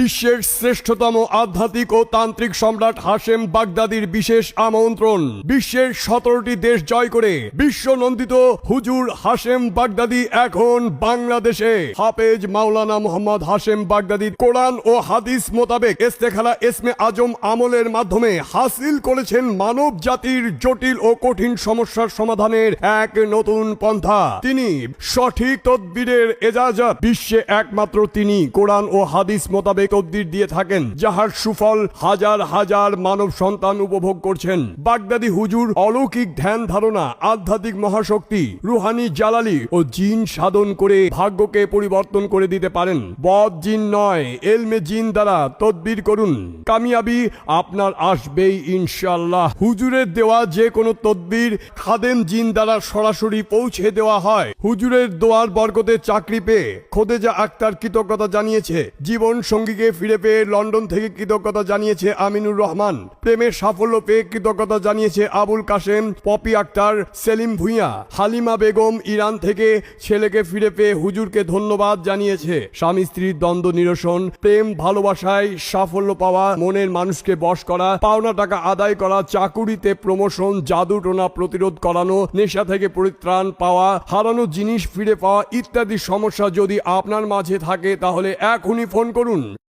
বিশ্বের শ্রেষ্ঠতম আধ্যাত্মিক ও তান্ত্রিক সম্রাট হাশেম বাগদাদির বিশেষ আমন্ত্রণ। বিশ্বের সতেরোটি দেশ জয় করে বিশ্ব নন্দিত হুজুর হাশেম বাগদাদি এখন বাংলাদেশে। হাফেজ মাওলানা মোহাম্মদ হাশেম বাগদাদি কোরআন ও হাদিস মোতাবেক ইস্তেখালা এসমে আজম আমলের মাধ্যমে হাসিল করেছেন মানব জাতির জটিল ও কঠিন সমস্যার সমাধানের এক নতুন পন্থা। তিনি সঠিক তদবিরের এজাজত। বিশ্বে একমাত্র তিনি কোরআন ও হাদিস মোতাবেক তদবির দিয়ে থাকেন, যাহার সুফল হাজার হাজার মানব সন্তান উপভোগ করছেন। বাগদাদি হুজুর অলৌকিক ধ্যান ধারণা, আধ্যাত্মিক মহাশক্তি, রুহানি জালালি ও জিন সাধন করে ভাগ্যকে পরিবর্তন করে দিতে পারেন। বদ জিন নয়, এলমে জিন দ্বারা তদবির করুন। কামিয়াবি আপনার আসবেই ইনশাল্লাহ হুজুরের দেওয়া যে কোনো তদবির খাদেম জিন দ্বারা সরাসরি পৌঁছে দেওয়া হয়। হুজুরের দোয়ার বরকতে চাকরি পেয়ে খোদেজা আক্তার কৃতজ্ঞতা জানিয়েছে। জীবন সঙ্গীকে ফিরে পেয়ে লন্ডন থেকে কৃতজ্ঞতা জানিয়েছে আমিনুর রহমান। প্রেমের সাফল্য পেয়ে কৃতজ্ঞতা জানিয়েছে আবুল কাশেম, পপি আক্তার সেলিম ভুঁইয়া। হালিমা বেগম ইরান থেকে ছেলেকে ফিরে পেয়ে হুজুরকে ধন্যবাদ জানিয়েছে। স্বামী স্ত্রীর দ্বন্দ্ব নিরসন, প্রেম, ভালোবাসায় সাফল্য পাওয়া, মনের মানুষকে বশ করা, পাওনা টাকা আদায় করা, চাকুরিতে প্রমোশন, জাদু টোনা প্রতিরোধ করানো, নেশা থেকে পরিত্রাণ পাওয়া, হারানো জিনিস ফিরে পাওয়া ইত্যাদি সমস্যা যদি আপনার মাঝে থাকে তাহলে এখনই ফোন করুন।